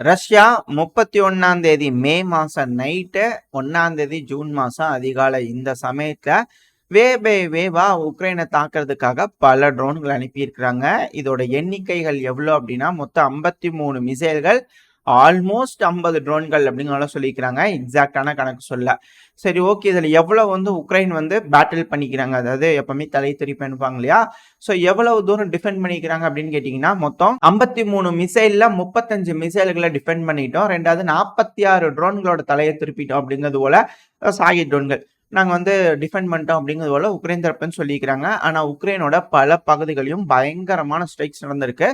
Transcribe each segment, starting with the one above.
Russia முப்பத்தி ஒன்னாம் தேதி மே மாசம் நைட்டு ஒன்னாம் தேதி ஜூன் மாசம் அதிகாலை இந்த சமயத்துல வே பை வேவா உக்ரைனை தாக்குறதுக்காக பல ட்ரோன்கள் அனுப்பியிருக்கிறாங்க. இதோட எண்ணிக்கைகள் எவ்வளோ அப்படின்னா மொத்தம் ஐம்பத்தி மூணு மிசைல்கள் ஆல்மோஸ்ட் ஐம்பது ட்ரோன்கள் அப்படிங்கிறத சொல்லிக்கிறாங்க எக்ஸாக்டான கணக்கு சொல்ல. சரி ஓகே இதில் எவ்வளோ வந்து உக்ரைன் வந்து பேட்டில் பண்ணிக்கிறாங்க? அதாவது எப்பவுமே தலை திருப்பி அனுப்பாங்க இல்லையா? ஸோ எவ்வளவு தூரம் டிஃபெண்ட் பண்ணிக்கிறாங்க அப்படின்னு கேட்டிங்கன்னா மொத்தம் ஐம்பத்தி மூணு மிசைலில் முப்பத்தஞ்சு மிசைல்களை டிஃபெண்ட் பண்ணிட்டோம். ரெண்டாவது நாற்பத்தி ஆறு ட்ரோன்களோட தலையை திருப்பிட்டோம் அப்படிங்கிறது போல சாகி ட்ரோன்கள் நாங்கள் வந்து டிஃபெண்ட் பண்ணிட்டோம் அப்படிங்கிறது போல உக்ரைன் தரப்புன்னு சொல்லிக்கிறாங்க ஆனால் உக்ரைனோட பல பகுதிகளையும் பயங்கரமான ஸ்ட்ரைக்ஸ் நடந்திருக்கு.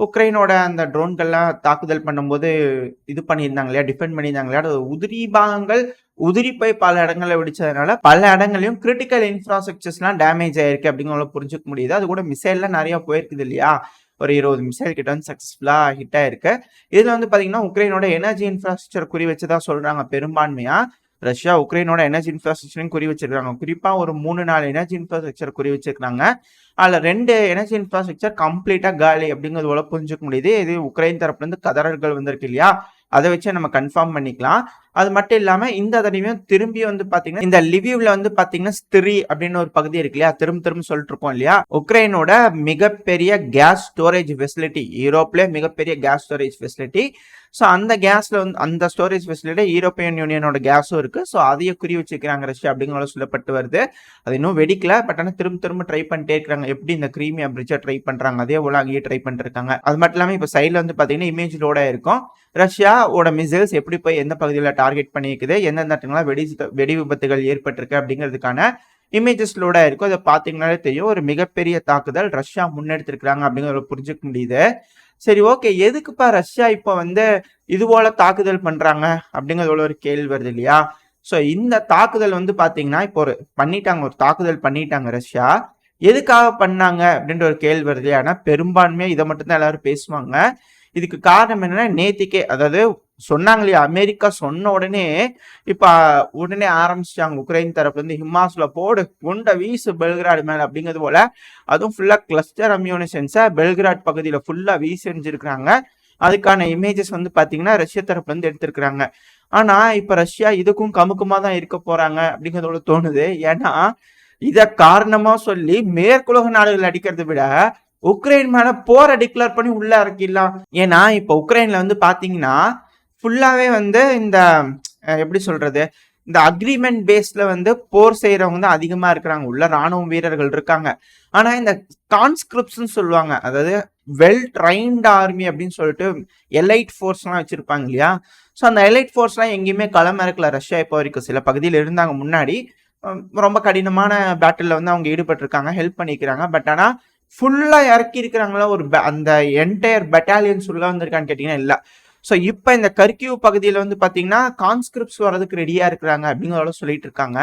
உக்ரைனோட அந்த ட்ரோன்கள்லாம் தாக்குதல் பண்ணும்போது இது பண்ணியிருந்தாங்க இல்லையா? டிஃபெண்ட் பண்ணியிருந்தாங்க இல்லையா? உதிரி பாகங்கள் உதிரி போய் பல இடங்களில் வெடிச்சதுனால பல இடங்களையும் கிரிட்டிக்கல் இன்ஃப்ராஸ்ட்ரக்சர்ஸ்லாம் டேமேஜ் ஆயிருக்கு அப்படிங்கிறத புரிஞ்சுக்க முடியுது. அது கூட மிசைல்லாம் நிறைய போயிருக்குது இல்லையா? ஒரு இருபது மிசைல் கிட்ட வந்து சக்ஸஸ்ஃபுல்லாக ஹிட் ஆயிருக்கு. இதில் வந்து பார்த்தீங்கன்னா உக்ரைனோட எனர்ஜி இன்ஃப்ராஸ்ட்ரக்சர் குறி வச்சு தான் சொல்கிறாங்க பெரும்பான்மையாக ரஷ்யா உக்ரைனோட எனர்ஜி இன்ஃப்ராஸ்ட்ரக்சரையும் குறி வச்சிருக்காங்க. குறிப்பாக ஒரு மூணு நாலு எனர்ஜி இன்ஃப்ராஸ்ட்ரக்சர் குறி வச்சிருக்காங்க அதில் ரெண்டு எனர்ஜி இன்ஃப்ராஸ்ட்ரக்சர் கம்ப்ளீட்டாக காலி அப்படிங்கிறது போல புரிஞ்சுக்க முடியுது. இது உக்ரைன் தரப்புலேருந்து கதறல்கள் வந்திருக்கு இல்லையா? அதை வச்சு நம்ம கன்ஃபார்ம் பண்ணிக்கலாம். அது மட்டும் இல்லாமல் இந்த தடவையும் திரும்பி வந்து பார்த்தீங்கன்னா இந்த லிவியூவில் வந்து பார்த்தீங்கன்னா ஸ்திரி அப்படின்னு ஒரு பகுதி இருக்கு இல்லையா? திரும்ப திரும்ப சொல்லிட்டு இருக்கோம் இல்லையா? உக்ரைனோட மிகப்பெரிய கேஸ் ஸ்டோரேஜ் ஃபெசிலிட்டி யூரோப்லேயே மிகப்பெரிய கேஸ் ஸ்டோரேஜ் ஃபெசிலிட்டி ஸோ அந்த கேஸில் வந்து அந்த ஸ்டோரேஜ் ஃபெசிலிட்டி யூரோப்பியன் யூனியனோட கேஸும் இருக்குது ஸோ அதையும் குறி வச்சுக்கிறாங்க ரஷ்யா அப்படிங்கிற சொல்லப்பட்டு வருது. அது இன்னும் வெடிக்கல பட் ஆனால் திரும்ப திரும்ப ட்ரை பண்ணிட்டே இருக்கிறாங்க. எப்படி இந்த கிரீமியா பிரிட்ஜை ட்ரை பண்ணுறாங்க அதே போல் அங்கேயே ட்ரை பண்ணிருக்காங்க அது மட்டும் இல்லாமல் இப்போ சைடில் வந்து பார்த்தீங்கன்னா இமேஜ் லோடாக இருக்கும். ரஷ்யாவோட மிசைல்ஸ் எப்படி போய் எந்த பகுதியில் டார்கெட் பண்ணியிருக்குது. எந்தெந்த இடத்துலாம் வெடி வெடி விபத்துகள் ஏற்பட்டிருக்கு அப்படிங்கிறதுக்கான இமேஜஸ்லோட இருக்கும். அதை பார்த்தீங்கனாலே தெரியும். ஒரு மிகப்பெரிய தாக்குதல் ரஷ்யா முன்னெடுத்திருக்கிறாங்க அப்படிங்கிறத புரிஞ்சுக்க முடியுது. சரி ஓகே. எதுக்குப்பா ரஷ்யா இப்போ வந்து இது போல தாக்குதல் பண்ணுறாங்க அப்படிங்கிறதோட ஒரு கேள்வி வருது இல்லையா? ஸோ இந்த தாக்குதல் வந்து பார்த்தீங்கன்னா இப்போ ஒரு பண்ணிட்டாங்க ஒரு தாக்குதல் பண்ணிட்டாங்க ரஷ்யா. எதுக்காக பண்ணாங்க அப்படின்ற ஒரு கேள்வி வருது இல்லையா? பெரும்பான்மையாக இதை மட்டும்தான் எல்லாரும் பேசுவாங்க. இதுக்கு காரணம் என்னன்னா நேத்திக்கே அதாவது சொன்னாங்க இல்லையா அமெரிக்கா சொன்ன உடனே இப்ப உடனே ஆரம்பிச்சிட்டாங்க உக்ரைன் தரப்பு வந்து ஹிமாஸ்ல போடு குண்ட வீசு பெல்கிராடு மேல அப்படிங்கிறது போல அதுவும் ஃபுல்லா கிளஸ்டர் அம்யூனிஷன்ஸை பெல்கிராட் பகுதியில ஃபுல்லா வீசெஞ்சிருக்கிறாங்க அதுக்கான இமேஜஸ் வந்து பாத்தீங்கன்னா ரஷ்ய தரப்புல வந்து எடுத்திருக்கிறாங்க. ஆனா இப்ப ரஷ்யா இதுக்கும் கமுக்கமா தான் இருக்க போறாங்க அப்படிங்கிறதோட தோணுது. ஏன்னா இத காரணமா சொல்லி மேற்குலக நாடுகள் அடிக்கிறதை விட உக்ரைன் மேல போரை டிக்ளேர் பண்ணி உள்ள இறக்கிடலாம். ஏன்னா இப்ப உக்ரைன்ல வந்து பாத்தீங்கன்னா ஃபுல்லாவே வந்து இந்த எப்படி சொல்றது? இந்த அக்ரிமெண்ட் பேஸ்ல வந்து போர் செய்யறவங்க தான் அதிகமா இருக்கிறாங்க. உள்ள ராணுவ வீரர்கள் இருக்காங்க. ஆனா இந்த கான்ஸ்கிரிப்ட்ஸ்னு சொல்லுவாங்க. அதாவது வெல் ட்ரைன்ட் ஆர்மி அப்படின்னு சொல்லிட்டு எலைட் ஃபோர்ஸ்லாம் வச்சிருப்பாங்க இல்லையா? ஸோ அந்த எலைட் ஃபோர்ஸ்லாம் எங்கேயுமே களம் இறக்கல. ரஷ்யா இப்போ வரைக்கும் சில பகுதியில் இருந்தாங்க முன்னாடி. ரொம்ப கடினமான பேட்டில் வந்து அவங்க ஈடுபட்டிருக்காங்க. ஹெல்ப் பண்ணிக்கிறாங்க. பட் ஆனால் ஃபுல்லாக இறக்கி இருக்கிறாங்களா ஒரு அந்த என்டையர் பெட்டாலியன்ஸ் உள்ள வந்திருக்கான்னு கேட்டிங்கன்னா இல்லை. ஸோ இப்போ இந்த கர்கியூ பகுதியில் வந்து பார்த்தீங்கன்னா கான்ஸ்கிரிப்ட்ஸ் வர்றதுக்கு ரெடியாக இருக்கிறாங்க அப்படிங்கிறத சொல்லிட்டு இருக்காங்க.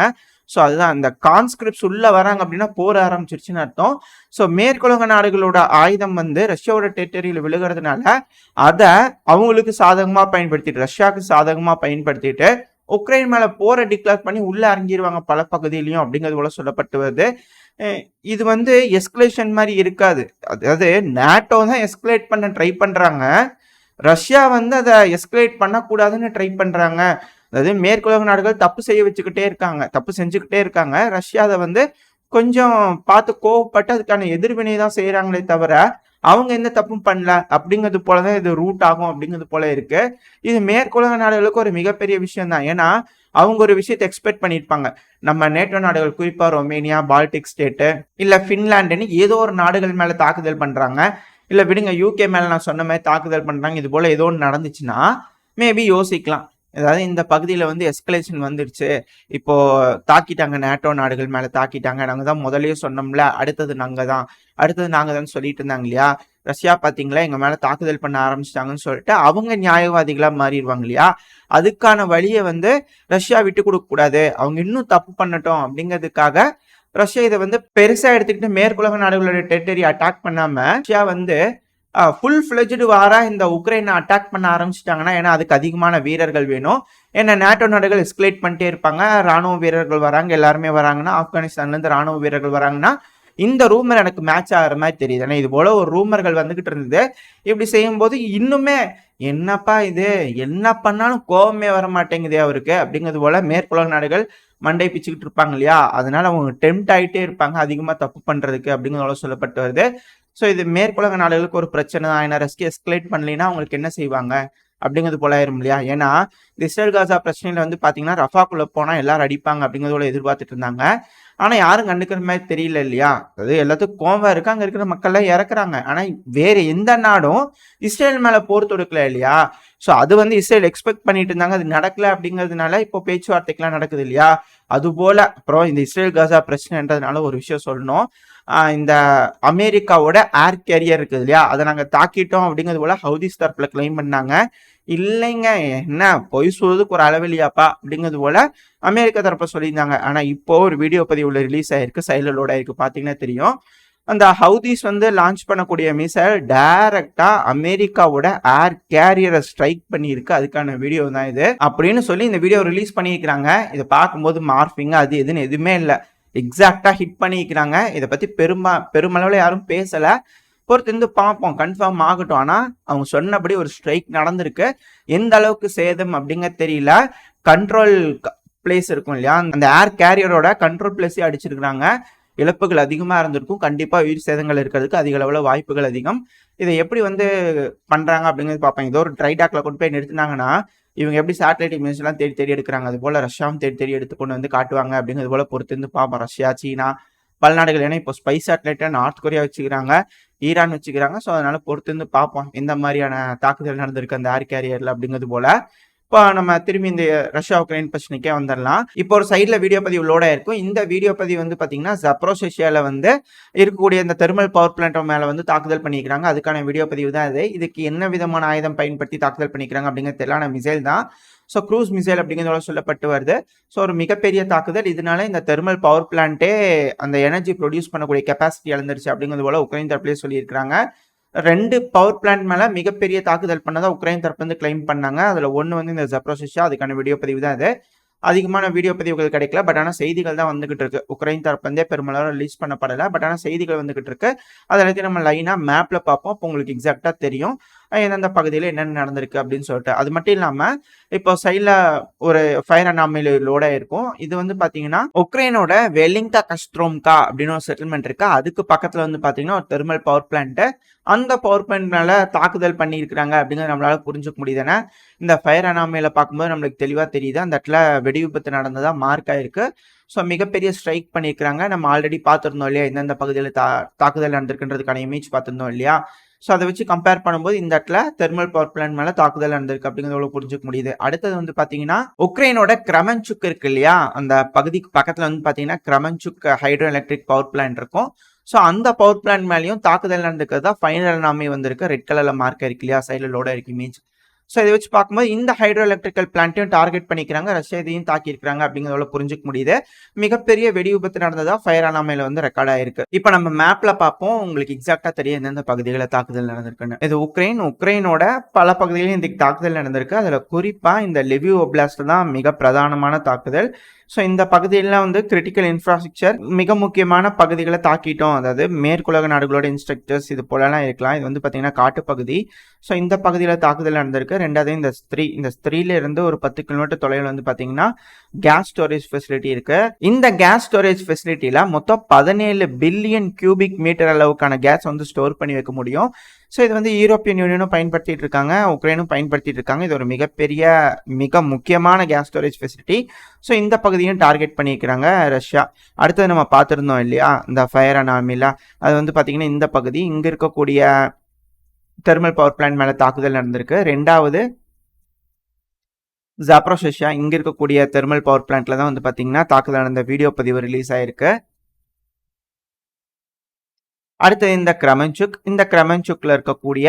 ஸோ அதுதான். அந்த கான்ஸ்கிரிப்ட்ஸ் உள்ளே வராங்க அப்படின்னா போர் ஆரம்பிச்சிருச்சுன்னு அர்த்தம். ஸோ மேற்குலக நாடுகளோட ஆயுதம் வந்து ரஷ்யாவோட டெரிட்டரியில் விழுகிறதுனால அதை அவங்களுக்கு சாதகமாக பயன்படுத்திட்டு ரஷ்யாவுக்கு சாதகமாக பயன்படுத்திட்டு உக்ரைன் மேலே போரை டிக்ளேர் பண்ணி உள்ளே இறங்கிடுவாங்க பல பகுதியிலையும் அப்படிங்கிறது போல சொல்லப்பட்டு வருது. இது வந்து எஸ்கலேஷன் மாதிரி இருக்காது. அதாவது நேட்டோ தான் எஸ்கலேட் பண்ண ட்ரை பண்ணுறாங்க ரஷ்யா வந்து அதை எஸ்கலேட் பண்ணக்கூடாதுன்னு ட்ரை பண்ணுறாங்க அதாவது மேற்குலக நாடுகள் தப்பு செய்ய வச்சுக்கிட்டே இருக்காங்க. தப்பு செஞ்சுக்கிட்டே இருக்காங்க. ரஷ்யா அதை வந்து கொஞ்சம் பார்த்து கோவப்பட்டு அதுக்கான எதிர்வினை தான் செய்கிறாங்களே தவிர அவங்க எந்த தப்பும் பண்ணல. அப்படிங்கிறது போல தான் இது ரூட் ஆகும் அப்படிங்கிறது போல இருக்கு. இது மேற்குலக நாடுகளுக்கு ஒரு மிகப்பெரிய விஷயம் தான் ஏன்னா அவங்க ஒரு விஷயத்தை எக்ஸ்பெக்ட் பண்ணியிருப்பாங்க. நம்ம நேட்டோ நாடுகள் குறிப்பாக ரொமேனியா பால்டிக் ஸ்டேட்டு இல்லை ஃபின்லாண்டுன்னு ஏதோ ஒரு நாடுகள் மேலே தாக்குதல் பண்ணுறாங்க இல்லை விடுங்க யூகே மேலே நான் சொன்ன மாதிரி தாக்குதல் பண்ணுறாங்க இது போல் ஏதோ ஒன்று நடந்துச்சுன்னா மேபி யோசிக்கலாம். அதாவது இந்த பகுதியில் வந்து எஸ்கலேஷன் வந்துடுச்சு இப்போ தாக்கிட்டாங்க நேட்டோ நாடுகள் மேலே தாக்கிட்டாங்க. நாங்கள் தான் முதலே சொன்னோம்ல அடுத்தது நாங்கள் தான். அடுத்தது நாங்கள் தான் சொல்லிட்டு இருந்தாங்க இல்லையா? ரஷ்யா பார்த்தீங்களா எங்கள் மேலே தாக்குதல் பண்ண ஆரம்பிச்சிட்டாங்கன்னு சொல்லிட்டு அவங்க நியாயவாதிகளாக மாறிடுவாங்க இல்லையா? அதுக்கான வழியை வந்து ரஷ்யா விட்டு கொடுக்கக்கூடாது அவங்க இன்னும் தப்பு பண்ணட்டும் அப்படிங்கிறதுக்காக ரஷ்யா இதை வந்து பெருசாக எடுத்துக்கிட்டு மேற்குலக நாடுகளோட டெரிட்டரி அட்டாக் பண்ணாமல் ரஷ்யா வந்து ஃபுல் ஃபிளஜ்டு வாராக இந்த உக்ரைனை அட்டாக் பண்ண ஆரம்பிச்சிட்டாங்கன்னா ஏன்னா அதுக்கு அதிகமான வீரர்கள் வேணும். ஏன்னா நேட்டோ நாடுகள் எஸ்கலேட் பண்ணிட்டே இருப்பாங்க. ராணுவ வீரர்கள் வராங்க எல்லாருமே வராங்கன்னா ஆப்கானிஸ்தான்லேருந்து ராணுவ வீரர்கள் வராங்கன்னா இந்த ரூமர் எனக்கு மேட்ச் ஆகிற மாதிரி தெரியுது. ஏன்னா இது போல் ஒரு ரூமர்கள் வந்துக்கிட்டு இருந்தது. இப்படி செய்யும்போது இன்னுமே என்னப்பா இது? என்ன பண்ணாலும் கோபமே வர மாட்டேங்குது அவருக்கு. அப்படிங்கிறது போல் மேற்குலக நாடுகள் மண்டை பிச்சுக்கிட்டு இருப்பாங்க இல்லையா? அதனால அவங்க டெம்ட் ஆகிட்டே இருப்பாங்க அதிகமாக தப்பு பண்ணுறதுக்கு அப்படிங்கிறத சொல்லப்பட்டு வருது. ஸோ இது மேற்குலக நாடுகளுக்கு ஒரு பிரச்சனை தான் ஏன்னா ரெஸ்கி எஸ்கலேட் பண்ணலைன்னா அவங்களுக்கு என்ன செய்வாங்க? அப்படிங்கிறது போல ஆயிரும் இல்லையா? ஏன்னா இந்த இஸ்ரேல் காசா பிரச்சனையில வந்து பார்த்தீங்கன்னா ரஃபாக்குள்ளே போனால் எல்லாரும் அடிப்பாங்க அப்படிங்கிறதோட எதிர்பார்த்துட்டு இருந்தாங்க. ஆனால் யாரும் கண்டுக்கிற மாதிரி தெரியல இல்லையா? அது எல்லாத்துக்கும் கோவம் இருக்கு. அங்கே இருக்கிற மக்கள்லாம் இறக்குறாங்க. ஆனால் வேறு எந்த நாடும் இஸ்ரேல் மேலே போர் தொடுக்கல இல்லையா? ஸோ அது வந்து இஸ்ரேல் எக்ஸ்பெக்ட் பண்ணிட்டு இருந்தாங்க. அது நடக்கல அப்படிங்கிறதுனால இப்போ பேச்சுவார்த்தைக்கெல்லாம் நடக்குது இல்லையா? அதுபோல் அப்புறம் இந்த இஸ்ரேல் காசா பிரச்சனைன்றதுனால ஒரு விஷயம் சொல்லணும். இந்த அமெரிக்காவோட ஏர் கேரியர் இருக்குது இல்லையா? அதை நாங்கள் தாக்கிட்டோம் அப்படிங்கிறது போல ஹவுதிஸ் தரப்பில் கிளைம் பண்ணாங்க. இல்லைங்க என்ன பொய் சொல்றதுக்கு ஒரு அளவில்லையாப்பா அப்படிங்கிறது போல அமெரிக்கா தரப்பை சொல்லியிருந்தாங்க. ஆனால் இப்போ ஒரு வீடியோ பதிவுல ரிலீஸ் ஆயிருக்கு சைலலோட ஆயிருக்கு பார்த்தீங்கன்னா தெரியும். அந்த ஹவுதிஸ் வந்து லான்ச் பண்ணக்கூடிய மிசைல் டைரக்டா அமெரிக்காவோட ஏர் கேரியரை ஸ்ட்ரைக் பண்ணியிருக்கு. அதுக்கான வீடியோ தான் இது. அப்படின்னு சொல்லி இந்த வீடியோ ரிலீஸ் பண்ணியிருக்கிறாங்க. இதை பார்க்கும்போது மார்பிங் அது எதுன்னு எதுவுமே இல்லை. எக்ஸாக்டாக ஹிட் பண்ணிக்கிறாங்க. இதை பற்றி பெருமா பெருமளவில் யாரும் பேசலை. பொறுத்திருந்து பார்ப்போம் கன்ஃபார்ம் ஆகட்டும். ஆனால் அவங்க சொன்னபடி ஒரு ஸ்ட்ரைக் நடந்திருக்கு. எந்த அளவுக்கு சேதம் அப்படிங்க தெரியல. கண்ட்ரோல் பிளேஸ் இருக்கும் இல்லையா? அந்த ஏர் கேரியரோட கண்ட்ரோல் பிளேஸே அடிச்சிருக்கிறாங்க. இழப்புகள் அதிகமாக இருந்திருக்கும். கண்டிப்பாக உயிர் சேதங்கள் இருக்கிறதுக்கு அதிக அளவில் வாய்ப்புகள் அதிகம். இதை எப்படி வந்து பண்ணுறாங்க அப்படிங்கிறது பார்ப்பாங்க ஏதோ ஒரு ட்ரைடாக்ல கொண்டு போய் நிறுத்தினாங்கன்னா இவங்க எப்படி சேட்டலைட் இமேஜ்லாம் எல்லாம் தேடி தேடி எடுக்கிறாங்க? அது போல ரஷ்யாவும் தேடி தேடி எடுத்து கொண்டு வந்து காட்டுவாங்க அப்படிங்கிறது போல பொறுத்து இருந்து பார்ப்போம் ரஷ்யா சீனா பல நாடுகள் ஏன்னா இப்போ ஸ்பைஸ் சேட்டலைட்டை நார்த் கொரியா வச்சுக்கிறாங்க ஈரான் வச்சுக்கிறாங்க. ஸோ அதனால பொறுத்து இருந்து பார்ப்போம் எந்த மாதிரியான தாக்குதல் நடந்திருக்கு அந்த ஏர் கேரியர்ல அப்படிங்கிறது போல. இப்போ நம்ம திரும்பி இந்த ரஷ்யா உக்ரைன் பிரச்சனைக்கே வந்துடலாம் இப்போ ஒரு சைடில் வீடியோ பதிவு லோடாக இருக்கும் இந்த வீடியோ பதிவு வந்து பாத்தீங்கன்னா ஜப்ரோசேஷியால வந்து இருக்கக்கூடிய இந்த தெர்மல் பவர் பிளான்ட் மேலே வந்து தாக்குதல் பண்ணிக்கிறாங்க அதுக்கான வீடியோ பதிவு தான் இது. இதுக்கு என்ன விதமான ஆயுதம் பயன்படுத்தி தாக்குதல் பண்ணிக்கிறாங்க அப்படிங்கிறது தெரியலான மிசைல் தான். ஸோ க்ரூஸ் மிசைல் அப்படிங்கிறதோட சொல்லப்பட்டு வருது. ஸோ ஒரு மிகப்பெரிய தாக்குதல். இதனால இந்த தெர்மல் பவர் பிளான்ட்டே அந்த எனர்ஜி ப்ரொடியூஸ் பண்ணக்கூடிய கெப்பாசிட்டி இழந்துருச்சு அப்படிங்கிறது போல உக்ரைன் தரப்புலேயே சொல்லியிருக்காங்க ரெண்டு பவர் பிளான்ட் மேலே மிகப்பெரிய தாக்குதல் பண்ணதாக உக்ரைன் தரப்புலேருந்து வந்து கிளைம் பண்ணாங்க. அதில் ஒன்று வந்து இந்த ஜப்ரோசிஷா அதுக்கான வீடியோ பதிவு தான் அது. அதிகமான வீடியோ பதிவுகள் கிடைக்கல பட் ஆனால் செய்திகள் தான் வந்துகிட்டு இருக்கு. உக்ரைன் தரப்புலேருந்தே பெருமளவு ரிலீஸ் பண்ணப்படலை பட் ஆனால் செய்திகள் வந்துகிட்டு இருக்கு. அதை எல்லாத்தையும் நம்ம லைனாக மேப்பில் பார்ப்போம். அப்போ உங்களுக்கு எக்ஸாக்டாக தெரியும். எந்தெந்த பகுதியில் என்னென்ன நடந்திருக்கு அப்படின்னு சொல்லிட்டு. அது மட்டும் இல்லாமல் இப்போ சைடில் ஒரு ஃபயர் அனாமிலோட இருக்கும். இது வந்து பார்த்தீங்கன்னா உக்ரைனோட வெலிங்கா கஸ்ட்ரோம்கா அப்படின்னு ஒரு செட்டில்மெண்ட் இருக்கு. அதுக்கு பக்கத்தில் வந்து பார்த்தீங்கன்னா ஒரு தெர்மல் பவர் பிளான்ட்டு அந்த பவர் பிளான்ட் மேலே தாக்குதல் பண்ணியிருக்கிறாங்க அப்படிங்கிறது நம்மளால புரிஞ்சுக்க முடியுதுன்னா இந்த ஃபயர் அனாமியில் பார்க்கும்போது நம்மளுக்கு தெளிவாக தெரியுது. அந்த இடத்துல வெடி விபத்து நடந்ததாக மார்க் ஆயிருக்கு. ஸோ மிகப்பெரிய ஸ்ட்ரைக் பண்ணியிருக்கிறாங்க. நம்ம ஆல்ரெடி பார்த்துருந்தோம் இல்லையா? எந்தெந்த பகுதியில் தா தாக்குதல் நடந்திருக்குன்றதுக்கான இமேஜ் பார்த்துருந்தோம் இல்லையா? ஸோ அதை வச்சு கம்பேர் பண்ணும்போது இந்த இடத்துல தெர்மல் பவர் பிளான்ட் மேலே தாக்குதல் நடந்திருக்கு அப்படிங்கிறத புரிஞ்சுக்க முடியுது. அடுத்தது வந்து பார்த்தீங்கன்னா உக்ரைனோட கிரமன்சுக் இருக்கு இல்லையா? அந்த பகுதிக்கு பக்கத்தில் வந்து பார்த்தீங்கன்னா Kremenchuk hydro electric power plant இருக்கும். ஸோ அந்த பவர் பிளான்ட் மேலேயும் தாக்குதல் தான் ஃபைனல் நாமே வந்திருக்கு. ரெட் கலர்ல மார்க் இருக்கு இல்லையா? சைடில் லோடாக இருக்கு. இமேஜ் ஸோ இதை வச்சு பார்க்கும்போது இந்த ஹைட்ரோ எலக்ட்ரிக்கல் பிளான்ட்டையும் டார்கெட் பண்ணிக்கிறாங்க ரஷ்யா இதையும் தாக்கியிருக்கிறாங்க அப்படிங்கிறத புரிஞ்சுக்க முடியுது. மிகப்பெரிய வெடி விபத்து நடந்ததா ஃபயர் அலாமையில் வந்து ரெக்கார்ட் ஆயிருக்கு. இப்போ நம்ம மேப்ல பார்ப்போம் உங்களுக்கு எக்ஸாக்டா தெரியும் எந்தெந்த பகுதிகளில் தாக்குதல் நடந்திருக்குன்னு. இது உக்ரைன் உக்ரைனோட பல பகுதிகளிலும் இந்த தாக்குதல் நடந்திருக்கு. அதில் குறிப்பாக இந்த லிவியூ ஒப்ளாஸ்ட் தான் மிக பிரதானமான தாக்குதல். ஸோ இந்த பகுதியெல்லாம் வந்து கிரிட்டிக்கல் இன்ஃப்ராஸ்ட்ரக்சர் மிக முக்கியமான பகுதிகளை தாக்கிட்டோம். அதாவது மேற்குலக நாடுகளோட இன்ஸ்ட்ரக்டர்ஸ் இது போலலாம் இருக்கலாம். இது வந்து பார்த்தீங்கன்னா காட்டுப்பகுதி. ஸோ இந்த பகுதியில் தாக்குதல் நடந்திருக்கு. ரெண்டாவது இந்த ஸ்திரீ இந்த ஸ்திரீலேருந்து ஒரு பத்து கிலோமீட்டர் தொலைவில் வந்து பார்த்தீங்கன்னா கேஸ் ஸ்டோரேஜ் ஃபெசிலிட்டி இருக்கு. இந்த கேஸ் ஸ்டோரேஜ் ஃபெசிலிட்டியில் மொத்தம் பதினேழு பில்லியன் கியூபிக் மீட்டர் அளவுக்கான கேஸ் வந்து ஸ்டோர் பண்ணி வைக்க முடியும். ஸோ இது வந்து யூரோப்பியன் யூனியனும் பயன்படுத்திட்டு இருக்காங்க உக்ரைனும் பயன்படுத்திட்டு இருக்காங்க இது ஒரு மிகப்பெரிய மிக முக்கியமான கேஸ் ஸ்டோரேஜ் ஃபெசிலிட்டி ஸோ இந்த பகுதியும் டார்கெட் பண்ணியிருக்கிறாங்க ரஷ்யா அடுத்தது நம்ம பார்த்துருந்தோம் இல்லையா இந்த ஃபயர் அனாமிலா அது வந்து பார்த்திங்கன்னா இந்த பகுதி இங்கே இருக்கக்கூடிய தெர்மல் பவர் பிளான்ட் மேலே தாக்குதல் நடந்திருக்கு. ரெண்டாவது ஜாப்ரோஷியா இங்கே இருக்கக்கூடிய தெர்மல் பவர் பிளான்ட்டில் தான் வந்து பார்த்தீங்கன்னா தாக்குதல் நடந்த வீடியோ பதிவு ரிலீஸ் ஆயிருக்கு. அடுத்தது இந்த கிரமன்சுக் இந்த கிரமன்சுக்ல இருக்கக்கூடிய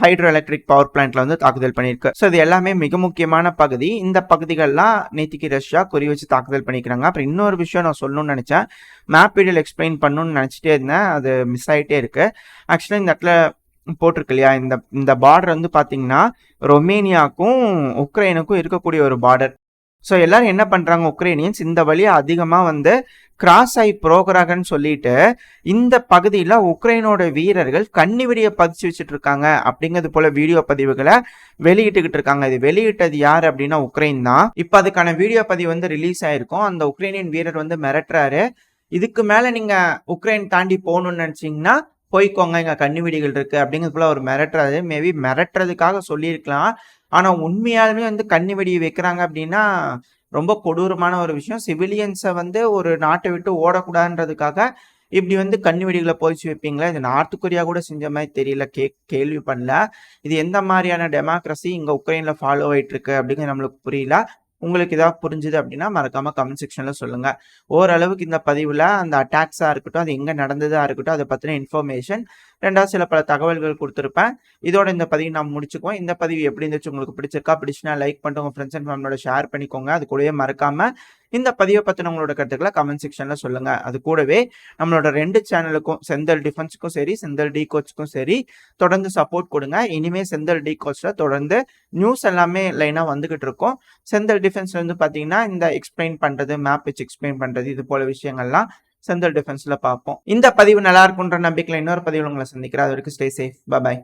ஹைட்ரோ எலக்ட்ரிக் பவர் பிளான்ட்ல வந்து தாக்குதல் பண்ணியிருக்கு ஸோ இது எல்லாமே மிக முக்கியமான பகுதி. இந்த பகுதிகள்லாம் நேத்திக்கு ரஷ்யா குறி வச்சு தாக்குதல் பண்ணிக்கிறாங்க. அப்புறம் இன்னொரு விஷயம் நான் சொல்லணும்னு நினச்சேன். மேப் வீடியோவில் எக்ஸ்பிளைன் பண்ணணும்னு நினச்சிட்டே இருந்தேன். அது மிஸ் ஆகிட்டே இருக்கு. ஆக்சுவலாக இந்த இடத்துல போட்டிருக்கு இல்லையா? இந்த இந்த பார்டர் வந்து பார்த்தீங்கன்னா ரொமேனியாவுக்கும் உக்ரைனுக்கும் இருக்கக்கூடிய ஒரு பார்டர் ஸோ எல்லாரும் என்ன பண்ணுறாங்க உக்ரைனியன்ஸ்? இந்த வழியாக அதிகமாக வந்து கிராஸ் ஆகி புரோகராகன்னு சொல்லிட்டு இந்த பகுதியில் உக்ரைனோட வீரர்கள் கன்னிவெடியை பதிச்சு வச்சுட்டு இருக்காங்க அப்படிங்கிறது போல வீடியோ பதிவுகளை வெளியிட்டுக்கிட்டு இருக்காங்க. இது வெளியிட்டது யார் அப்படின்னா உக்ரைன் தான். இப்போ அதுக்கான வீடியோ பதிவு வந்து ரிலீஸ் ஆயிருக்கும். அந்த உக்ரைனியன் வீரர் வந்து மிரட்டுறாரு. இதுக்கு மேலே நீங்கள் உக்ரைன் தாண்டி போகணும்னு நினச்சிங்கன்னா போய்க்கோங்க இங்கே கன்னிவெடிகள் இருக்குது அப்படிங்கிறது போல ஒரு மிரட்டுறாரு. மேபி மிரட்டுறதுக்காக சொல்லியிருக்கலாம். ஆனால் உண்மையாலுமே வந்து கன்னிவெடி வைக்கிறாங்க அப்படின்னா ரொம்ப கொடூரமான ஒரு விஷயம். சிவிலியன்ஸை வந்து ஒரு நாட்டை விட்டு ஓடக்கூடாதுன்றதுக்காக இப்படி வந்து கண்ணி வெடிகளை போதிச்சு வைப்பீங்களா? இது நார்த் கொரியா கூட செஞ்ச மாதிரி தெரியல. கே கேள்வி பண்ணல இது எந்த மாதிரியான டெமோக்ரஸி இங்கே உக்ரைனில் ஃபாலோ ஆகிட்டு இருக்கு அப்படிங்கிறது நம்மளுக்கு புரியல. உங்களுக்கு ஏதாவது புரிஞ்சுது அப்படின்னா மறக்காம கமெண்ட் செக்ஷன்ல சொல்லுங்க. ஓரளவுக்கு இந்த பதிவுல அந்த அட்டாக்ஸா இருக்கட்டும் அது எங்க நடந்ததா இருக்கட்டும் அதை பத்தின இன்ஃபர்மேஷன் ரெண்டாவது சில பல தகவல்கள் கொடுத்துருப்பேன். இதோட இந்த பதிவு நான் முடிச்சுக்குவோம். இந்த பதிவு எப்படி இருந்துச்சு உங்களுக்கு பிடிச்சிருக்கா பிடிச்சுனா லைக் பண்ணிட்டு உங்க ஃப்ரெண்ட்ஸ் அண்ட் ஃபேமிலியோட ஷேர் பண்ணிக்கோங்க. அது கூடவே மறக்காம இந்த பதிவை பற்றின உங்களோட கருத்துக்களை கமெண்ட் செக்ஷன்ல சொல்லுங்க. அது கூடவே நம்மளோட ரெண்டு சேனலுக்கும் செந்தல் டிஃபென்ஸுக்கும் சரி செந்தல் டி கோச்சுக்கும் சரி தொடர்ந்து சப்போர்ட் கொடுங்க. இனிமே செந்தல் டி கோச்ல தொடர்ந்து நியூஸ் எல்லாமே லைனா வந்துகிட்டு இருக்கும். செந்தல் டிஃபென்ஸ் வந்து பாத்தீங்கன்னா இந்த எக்ஸ்பிளைன் பண்றது மேப் வச்சு எக்ஸ்பிளைன் பண்றது இது போல விஷயங்கள்லாம் செந்தல் டிஃபென்ஸில் பார்ப்போம். இந்த பதிவு நல்லா இருக்குன்ற நம்பிக்கையில் இன்னொரு பதிவில் உங்களை சந்திக்கிறேன். அது வரைக்கும் ஸ்டே சேஃப் பாய்